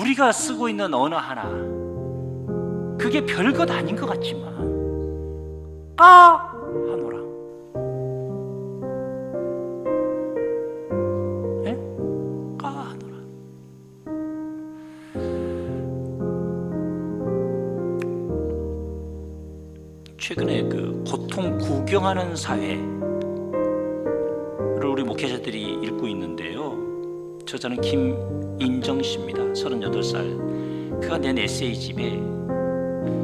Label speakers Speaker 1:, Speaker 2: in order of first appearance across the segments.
Speaker 1: 우리가 쓰고 있는 언어 하나 그게 별것 아닌 것 같지만 까 하노라 예? 까 하노라 최근에 그 고통 구경하는 사회를 우리 목회자들이 읽고 있는데요. 저자는 김인정 씨입니다. 38살. 그가 낸 에세이 집에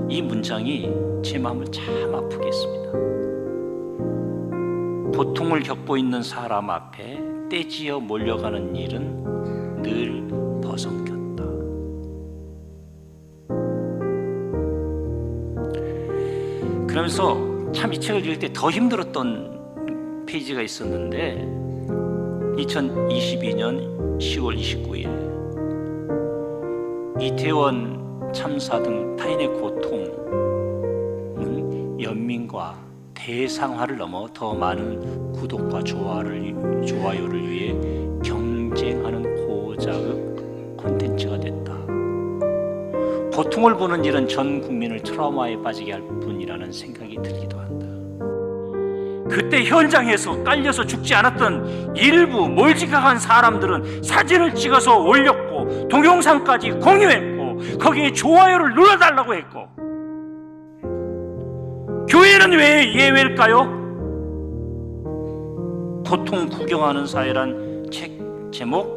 Speaker 1: 이 문장이 제 마음을 참 아프게 했습니다. 고통을 겪고 있는 사람 앞에 떼지어 몰려가는 일은 늘 버성겼다. 그러면서 참 이 책을 읽을 때 더 힘들었던 페이지가 있었는데 2022년 10월 29일 이태원 참사 등 타인의 고통은 연민과 대상화를 넘어 더 많은 구독과 좋아를, 좋아요를 위해 경쟁하는 고자극 콘텐츠가 됐다. 고통을 보는 일은 전 국민을 트라우마에 빠지게 할 뿐이라는 생각이 들기도 한다. 그때 현장에서 깔려서 죽지 않았던 일부 몰지각한 사람들은 사진을 찍어서 올렸고 동영상까지 공유했고 거기에 좋아요를 눌러달라고 했고 교회는 왜 예외일까요? 고통 구경하는 사회란 책 제목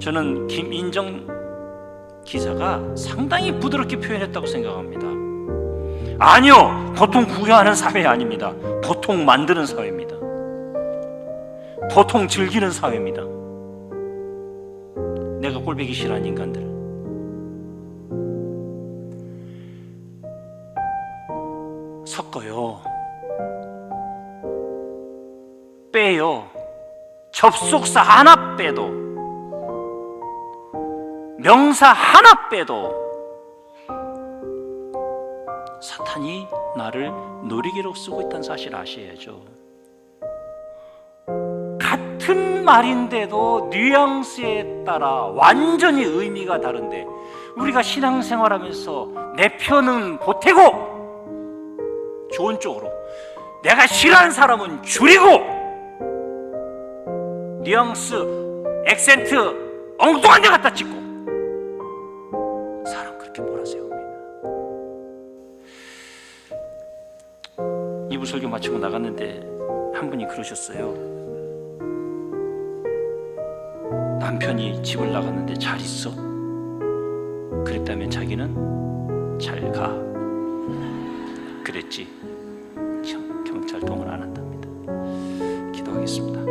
Speaker 1: 저는 김인정 기사가 상당히 부드럽게 표현했다고 생각합니다. 아니요, 고통 구경하는 사회 아닙니다. 고통 만드는 사회입니다. 고통 즐기는 사회입니다. 내가 꼴보기 싫어하는 인간들. 섞어요. 빼요. 접속사 하나 빼도 명사 하나 빼도 사탄이 나를 놀이기로 쓰고 있다는 사실 아셔야죠. 같은 말인데도 뉘앙스에 따라 완전히 의미가 다른데 우리가 신앙생활하면서 내 편은 보태고 좋은 쪽으로 내가 싫어하는 사람은 줄이고 뉘앙스, 액센트 엉뚱한 데 갖다 찍고 사람 그렇게 몰아세웁 일부 설교 마치고 나갔는데 한 분이 그러셨어요. 남편이 집을 나갔는데 잘 있어? 그랬다면 자기는 잘 가. 그랬지. 경찰 동원 안 한답니다. 기도하겠습니다.